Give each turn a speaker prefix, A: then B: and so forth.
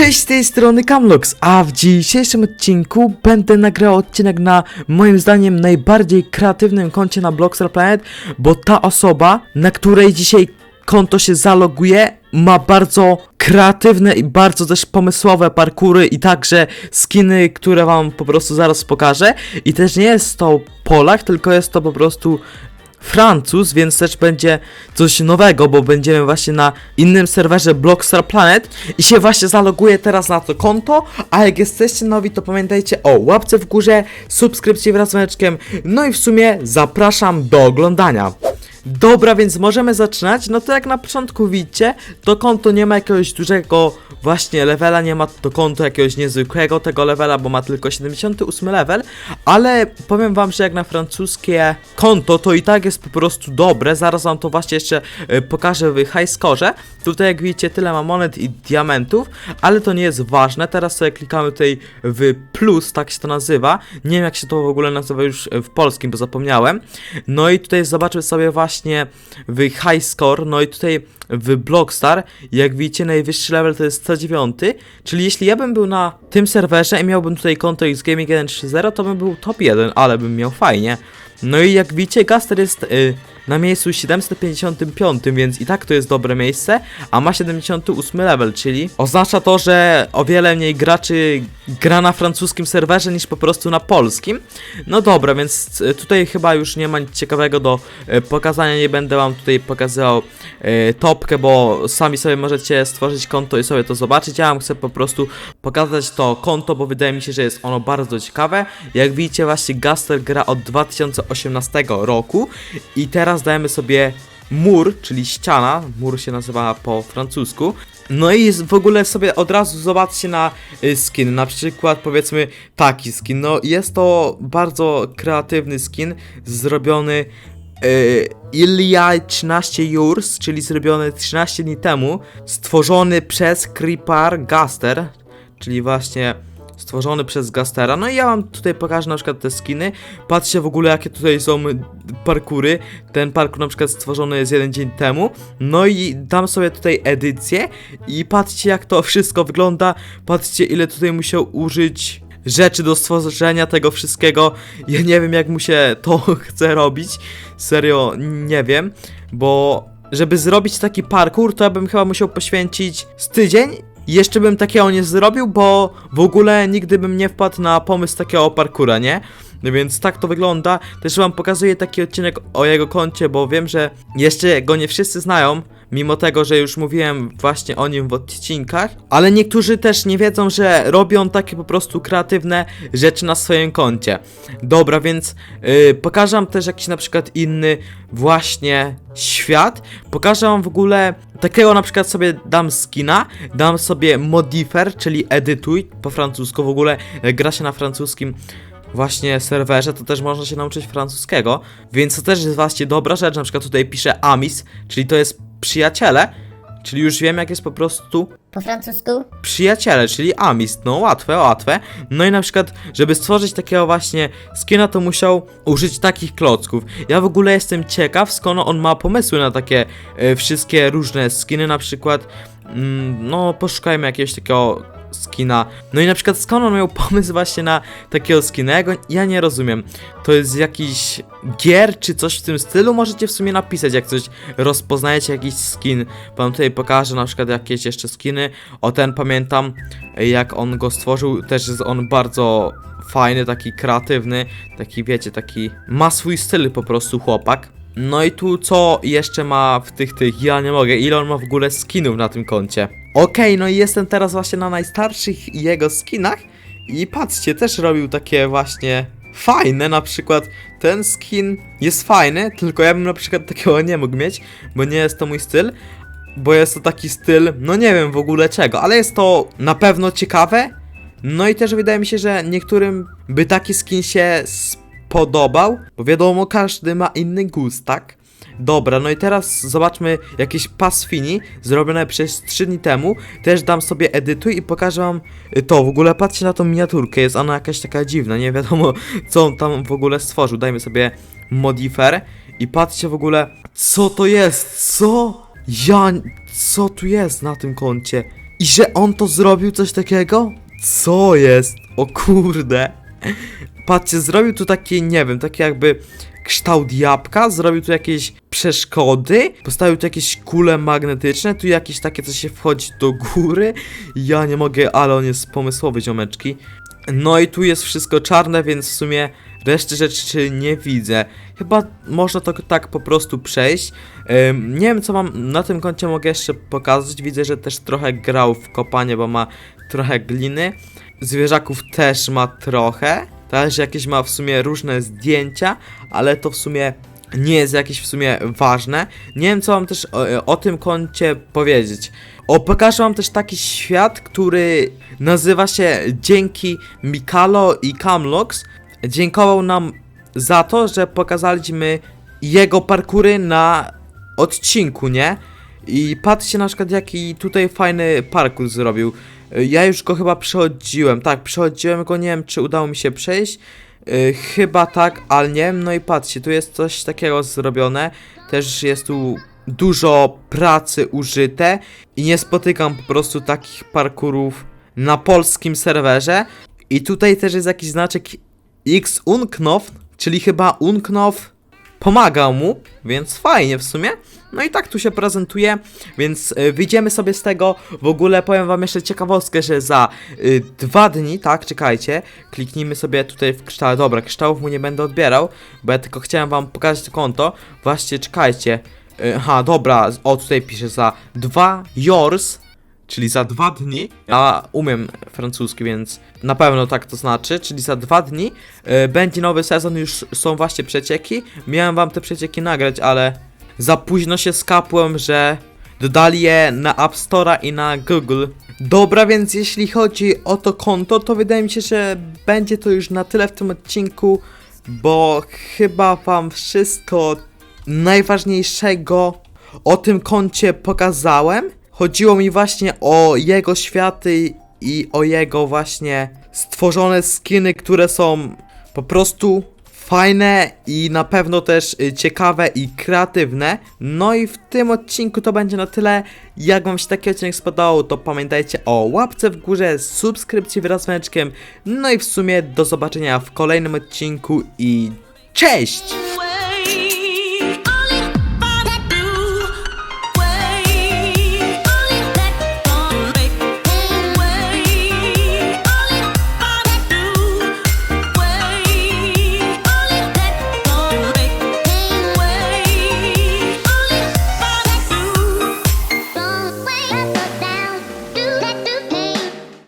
A: Cześć, z tej strony Camlox, a w dzisiejszym odcinku będę nagrał odcinek na moim zdaniem najbardziej kreatywnym koncie na Blockstar Planet, bo ta osoba, na której dzisiaj konto się zaloguje, ma bardzo kreatywne i bardzo też pomysłowe parkury i także skiny, które wam po prostu zaraz pokażę. I też nie jest to Polak, tylko jest to po prostu Francuz, więc też będzie coś nowego, bo będziemy właśnie na innym serwerze Blockstar Planet i się właśnie zaloguję teraz na to konto, a jak jesteście nowi, to pamiętajcie o łapce w górze, subskrypcji wraz z no i w sumie zapraszam do oglądania. Dobra, więc możemy zaczynać. No to jak na początku widzicie, to konto nie ma jakiegoś dużego właśnie levela, nie ma to konto jakiegoś niezwykłego tego levela, bo ma tylko 78 level, ale powiem wam, że jak na francuskie konto, to i tak jest po prostu dobre. Zaraz wam to właśnie jeszcze e, pokażę w high score. Tutaj jak widzicie tyle ma monet i diamentów, ale to nie jest ważne. Teraz sobie klikamy tutaj w plus, tak się to nazywa. Nie wiem jak się to w ogóle nazywa już w polskim, bo zapomniałem. No i tutaj zobaczmy sobie właśnie w high score, no i tutaj w Blockstar, jak widzicie najwyższy level to jest 109, czyli jeśli ja bym był na tym serwerze i miałbym tutaj konto X Gaming 1.3.0, to bym był top 1, ale bym miał fajnie. No i jak widzicie, Gaster jest y, na miejscu 755, więc i tak to jest dobre miejsce, a ma 78 level, czyli oznacza to, że o wiele mniej graczy gra na francuskim serwerze niż po prostu na polskim. No dobra, więc y, tutaj chyba już nie ma nic ciekawego do y, pokazania, nie będę wam tutaj pokazywał y, topkę, bo sami sobie możecie stworzyć konto i sobie to zobaczyć. Ja wam chcę po prostu pokazać to konto, bo wydaje mi się, że jest ono bardzo ciekawe. Jak widzicie, właśnie Gaster gra od 2018 roku i teraz dajemy sobie mur, czyli ściana, mur się nazywa po francusku. No i w ogóle sobie od razu zobaczcie na y, skin, na przykład powiedzmy taki skin. No jest to bardzo kreatywny skin, zrobiony Ilia 13 Years, czyli zrobiony 13 dni temu, stworzony przez Creeper Gaster, czyli właśnie stworzony przez Gastera. No i ja wam tutaj pokażę na przykład te skiny. Patrzcie w ogóle jakie tutaj są parkury. Ten parkur na przykład stworzony jest jeden dzień temu. No i dam sobie tutaj edycję i patrzcie jak to wszystko wygląda. Patrzcie ile tutaj musiał użyć rzeczy do stworzenia tego wszystkiego. Ja nie wiem jak mu się to chce robić. Serio, nie wiem, bo żeby zrobić taki parkour, to ja bym chyba musiał poświęcić z tydzień jeszcze bym takiego nie zrobił, bo w ogóle nigdy bym nie wpadł na pomysł takiego parkura, nie? No więc tak to wygląda. Też wam pokazuję taki odcinek o jego koncie, bo wiem, że jeszcze go nie wszyscy znają. Mimo tego, że już mówiłem właśnie o nim w odcinkach, ale niektórzy też nie wiedzą, że robią takie po prostu kreatywne rzeczy na swoim koncie. Dobra, więc yy, pokażę też jakiś na przykład inny właśnie świat. Pokażę wam w ogóle takiego na przykład sobie dam skina, dam sobie modifer, czyli edytuj po francusku. W ogóle gra się na francuskim właśnie serwerze, to też można się nauczyć francuskiego, więc to też jest właśnie dobra rzecz, na przykład tutaj piszę amis, czyli to jest przyjaciele, czyli już wiem jak jest po prostu
B: Po francusku?
A: przyjaciele, czyli amis, no łatwe, łatwe. No i na przykład, żeby stworzyć takiego właśnie skina, to musiał użyć takich klocków. Ja w ogóle jestem ciekaw, skąd on ma pomysły na takie e, wszystkie różne skiny, na przykład, mm, no poszukajmy jakiegoś takiego skina. No i na przykład skąd on miał pomysł właśnie na takiego skina? Ja, go, ja nie rozumiem. To jest jakiś gier czy coś w tym stylu? Możecie w sumie napisać, jak coś rozpoznajecie jakiś skin. Wam tutaj pokażę na przykład jakieś jeszcze skiny. O ten pamiętam, jak on go stworzył. Też jest on bardzo fajny, taki kreatywny, taki wiecie, taki ma swój styl po prostu chłopak. No i tu co jeszcze ma w tych tych, ja nie mogę, ile on ma w ogóle skinów na tym koncie. Okej, no i jestem teraz właśnie na najstarszych jego skinach i patrzcie, też robił takie właśnie fajne, na przykład ten skin jest fajny, tylko ja bym na przykład takiego nie mógł mieć, bo nie jest to mój styl, bo jest to taki styl, no nie wiem w ogóle czego, ale jest to na pewno ciekawe, no i też wydaje mi się, że niektórym by taki skin się spodobał, bo wiadomo, każdy ma inny gust, tak? Dobra, no i teraz zobaczmy jakieś pasfini zrobione przez 3 dni temu. Też dam sobie edytuj i pokażę wam y, to. W ogóle patrzcie na tą miniaturkę, jest ona jakaś taka dziwna, nie wiadomo co on tam w ogóle stworzył. Dajmy sobie modifer i patrzcie w ogóle co to jest, co? Ja, co tu jest na tym koncie? I że on to zrobił coś takiego? Co jest? O kurde. Patrzcie, zrobił tu takie, nie wiem, takie jakby kształt jabłka, zrobił tu jakieś przeszkody, postawił tu jakieś kule magnetyczne, tu jakieś takie, co się wchodzi do góry. Ja nie mogę, ale on jest pomysłowy, ziomeczki. No i tu jest wszystko czarne, więc w sumie reszty rzeczy nie widzę. Chyba można to tak po prostu przejść. Ym, nie wiem, co mam na tym koncie mogę jeszcze pokazać. Widzę, że też trochę grał w kopanie, bo ma trochę gliny. Zwierzaków też ma trochę. Też jakieś ma w sumie różne zdjęcia, ale to w sumie nie jest jakieś w sumie ważne. Nie wiem, co mam też o, o tym koncie powiedzieć. O, pokażę wam też taki świat, który nazywa się Dzięki Mikalo i Camlox. Dziękował nam za to, że pokazaliśmy jego parkury na odcinku, nie? I patrzcie na przykład jaki tutaj fajny parkour zrobił. Y, Ja już go chyba przechodziłem, tak, przechodziłem go, nie wiem czy udało mi się przejść. Y, chyba tak, ale nie wiem. No i patrzcie, tu jest coś takiego zrobione. Też jest tu dużo pracy użyte i nie spotykam po prostu takich parkurów na polskim serwerze. I tutaj też jest jakiś znaczek X Unknow, czyli chyba Unknow pomagał mu, więc fajnie w sumie. No i tak tu się prezentuje, więc y, wyjdziemy sobie z tego. W ogóle powiem wam jeszcze ciekawostkę, że za y, dwa dni, tak, czekajcie, kliknijmy sobie tutaj w kształt. Dobra, kształtów mu nie będę odbierał, bo ja tylko chciałem wam pokazać to konto. Właśnie, czekajcie. Y, Aha, dobra, o tutaj pisze za dwa yours, czyli za dwa dni. Ja umiem francuski, więc na pewno tak to znaczy, czyli za dwa dni y, będzie nowy sezon, już są właśnie przecieki. Miałem wam te przecieki nagrać, ale za późno się skapłem, że dodali je na App Store'a i na Google. Dobra, więc jeśli chodzi o to konto, to wydaje mi się, że będzie to już na tyle w tym odcinku, bo chyba wam wszystko najważniejszego o tym koncie pokazałem. Chodziło mi właśnie o jego światy i o jego właśnie stworzone skiny, które są po prostu fajne i na pewno też y, ciekawe i kreatywne. No i w tym odcinku to będzie na tyle. Jak wam się taki odcinek spodobał, to pamiętajcie o łapce w górze, subskrypcji wraz z dzwoneczkiem. No i w sumie do zobaczenia w kolejnym odcinku i cześć!